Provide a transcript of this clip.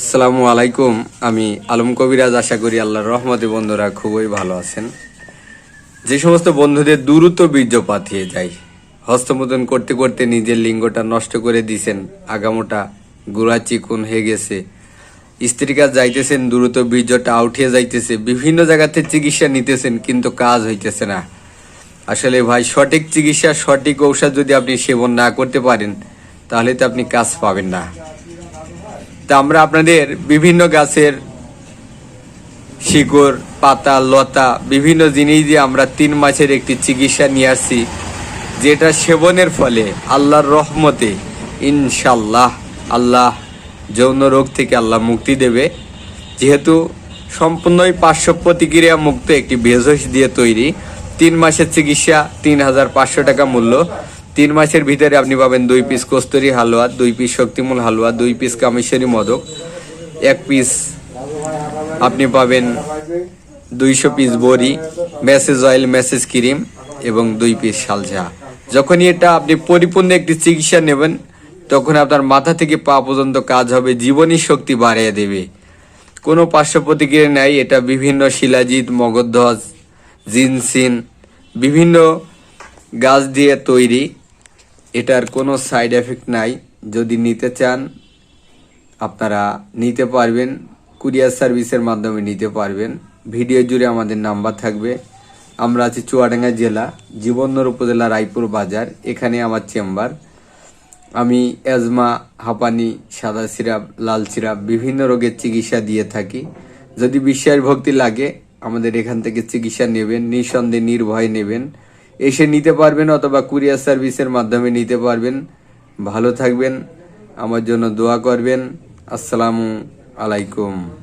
আসসালামু আলাইকুম। আমি আলম কবিরাজ, আশা করি আল্লাহর রহমতে বন্ধুরা খুবই ভালো আছেন। যে সমস্ত বন্ধুদের দ্রুত বীর্যপাত হয়ে যায়, হস্তমোদন করতে করতে নিজের লিঙ্গটা নষ্ট করে দিছেন, আগামোটা গুড়া চিকুন হয়ে গেছে, স্ত্রীর কাজ যাইতেছেন, দ্রুত বীর্যটা উঠিয়ে যাইতেছে, বিভিন্ন জায়গাতে চিকিৎসা নিতেছেন, কিন্তু কাজ হইতেছে না। আসলে ভাই, সঠিক চিকিৎসা, সঠিক ঔষধ যদি আপনি সেবন না করতে পারেন, তাহলে তো আপনি কাজ পাবেন না। তা আমরা আপনাদের বিভিন্ন গাছের শিকড়, পাতা, লতা, বিভিন্ন জিনিস দিয়ে আমরা তিন মাসের একটি চিকিৎসা নিয়ে আসছি, যেটা সেবনের ফলে, আল্লাহর রহমতে ইনশাল্লাহ আল্লাহ যৌন রোগ থেকে আল্লাহ মুক্তি দেবে। যেহেতু সম্পূর্ণই পার্শ্ব প্রতিক্রিয়া মুক্ত একটি ভেষজ দিয়ে তৈরি, তিন মাসের চিকিৎসা তিন হাজার পাঁচশো টাকা মূল্য। তিন মাসের ভিতরে আপনি পাবেন দুই পিস কস্তুরি হালুয়া, দুই পিস শক্তিমূল হালুয়া, দুই পিস কামেশ্বরী মদক, এক পিস আপনি পাবেন দুইশো পিস বড়ি মেসেজ অয়েল মেসেজ ক্রিম এবং দুই পিস শালজা যখনই এটা আপনি পরিপূর্ণ একটি চিকিৎসা নেবেন, তখন আপনার মাথা থেকে পা পর্যন্ত কাজ হবে, জীবনী শক্তি বাড়িয়ে দেবে। কোনো পার্শ্ব প্রতিক্রিয়া নাই, এটা বিভিন্ন শিলাজিৎ মগধ্বজ জিনসিন, বিভিন্ন গাছ দিয়ে তৈরি। এটার কোনো সাইড এফেক্ট নাই। যদি নিতে চান, আপনারা নিতে পারবেন, কুরিয়ার সার্ভিসের মাধ্যমে নিতে পারবেন। ভিডিও জুড়ে আমাদের নাম্বার থাকবে। আমরা আছি চুয়াডাঙ্গা জেলা জীবননগর উপজেলা রায়পুর বাজার, এখানে আমার চেম্বার। আমি অ্যাজমা হাঁপানি, সাদা সিরাপ, লাল সিরাপ, বিভিন্ন রোগের চিকিৎসা দিয়ে থাকি। যদি বিশ্বাস ভক্তি লাগে, আমাদের এখান থেকে চিকিৎসা নেবেন, নিঃসন্দেহে নির্ভয় নেবেন। এসে নিতে পারবেন অথবা কুরিয়ার সার্ভিসের মাধ্যমে নিতে পারবেন। ভালো থাকবেন, আমার জন্য দোয়া করবেন। আসসালামু আলাইকুম।